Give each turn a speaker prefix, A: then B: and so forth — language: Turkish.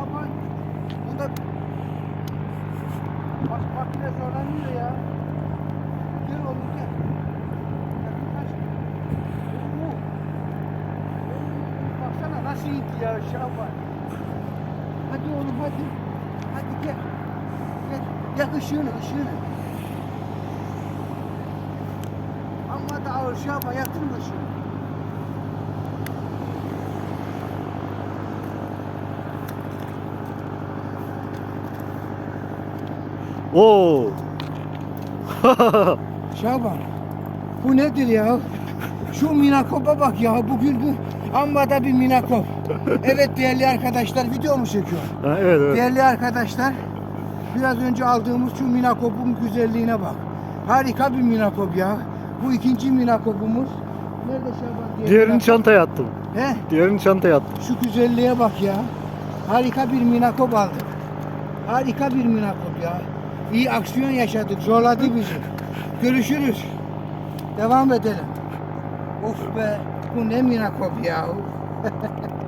A: Şaban. Bunda bak makine zorlanıyor ya. Gel oğlum gel. Baksana nasıl indi ya Şaban. Hadi oğlum hadi. Hadi gel. Gel. Yak ışığını ışığını. Amma da ağır Şaban yaktın mı ışığını?
B: Oo.
A: Şaban, bu nedir ya? Şu minakopa bak ya, bugün bu amma da bir minakop. Evet değerli arkadaşlar, video mu çekiyor?
B: Ha, evet evet.
A: Değerli arkadaşlar, biraz önce aldığımız şu minakopun güzelliğine bak. Harika bir minakop ya. Bu ikinci minakopumuz. Nerede Şaban? diğer
B: Diğerini
A: minakop?
B: çantaya attım.
A: He?
B: Diğerini çantaya attım.
A: Şu güzelliğe bak ya. Harika bir minakop aldık. Harika bir minakop ya. İyi aksiyon yaşadık. Zorladı bizi. Görüşürüz. Devam edelim. Of be. Bu ne minakop ya.